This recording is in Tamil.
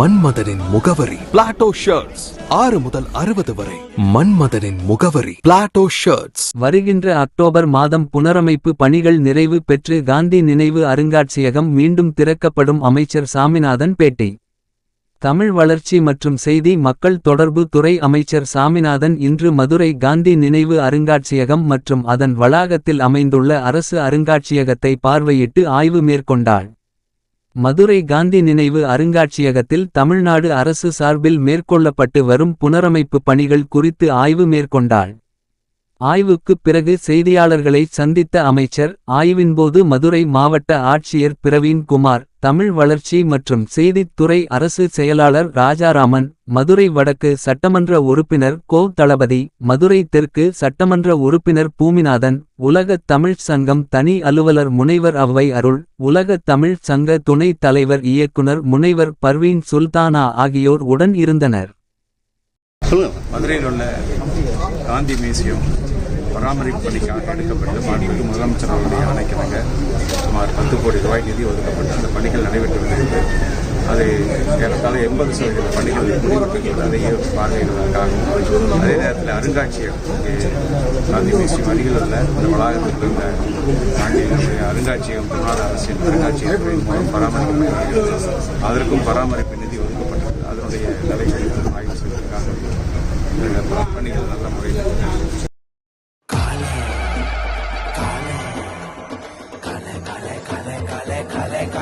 மன்மதனின் முகவரி. பிளாட்டோ ஷர்ட்ஸ் ஆறு முதல் அறுபது வரை. மன்மதனின் முகவரி. பிளாட்டோ ஷர்ட்ஸ் வருகின்ற அக்டோபர் மாதம் புனரமைப்பு பணிகள் நிறைவு பெற்று காந்தி நினைவு அருங்காட்சியகம் மீண்டும் திறக்கப்படும் அமைச்சர் சாமிநாதன் பேட்டி. தமிழ் வளர்ச்சி மற்றும் செய்தி மக்கள் தொடர்பு துறை அமைச்சர் சாமிநாதன் இன்று மதுரை காந்தி நினைவு அருங்காட்சியகம் மற்றும் அதன் வளாகத்தில் அமைந்துள்ள அரசு அருங்காட்சியகத்தை பார்வையிட்டு ஆய்வு மேற்கொண்டார். மதுரை காந்தி நினைவு அருங்காட்சியகத்தில் தமிழ்நாடு அரசு சார்பில் மேற்கொள்ளப்பட்டு வரும் புனரமைப்பு பணிகள் குறித்து ஆய்வு மேற்கொண்டாள். ஆய்வுக்குப் பிறகு செய்தியாளர்களை சந்தித்த அமைச்சர் ஆய்வின்போது மதுரை மாவட்ட ஆட்சியர் பிரவீன் குமார் தமிழ் வளர்ச்சி மற்றும் செய்தித் துறை அரசு செயலாளர் ராஜாராமன் மதுரை வடக்கு சட்டமன்ற உறுப்பினர் கோ. தளபதி மதுரை தெற்கு சட்டமன்ற உறுப்பினர் பூமிநாதன் உலக தமிழ் சங்கம் தனி அலுவலர் முனைவர் அவ்வை அருள் உலக தமிழ்ச் சங்க துணைத் தலைவர் இயக்குனர் முனைவர் பர்வீன் சுல்தானா ஆகியோர் உடன் இருந்தனர். மதுரையில் உள்ள காந்தி மியூசியம். பராமரிப்பு பணிக்காக எடுக்கப்பட்டு மாண்புமிகு முதலமைச்சர் அவருடைய ஆணைக்கிணங்க சுமார் பத்து கோடி ரூபாய் நிதி ஒதுக்கப்பட்டு அந்த பணிகள் நடைபெற்று வருகிறது அது ஏறத்தாழ எண்பது சதவீத பணிகள் முடிவுக்கு பெற்றது பார்வையிடுவதற்காகவும் அதே நேரத்தில் அருங்காட்சியகம் காந்தி மியூசியம் அருகில் உள்ள இந்த வளாகத்தில் உள்ள காந்தியினுடைய அருங்காட்சியகம் தமிழ்நாடு அரசின் அருங்காட்சியகத்தின் மூலம் பராமரிக்கப்படுகிறது அதற்கும் பராமரிப்பு நிதி ஒதுக்கப்பட்டது அதனுடைய நிலை ஆய்வு செய்வதற்காக பணிகள் நல்ல முறையில்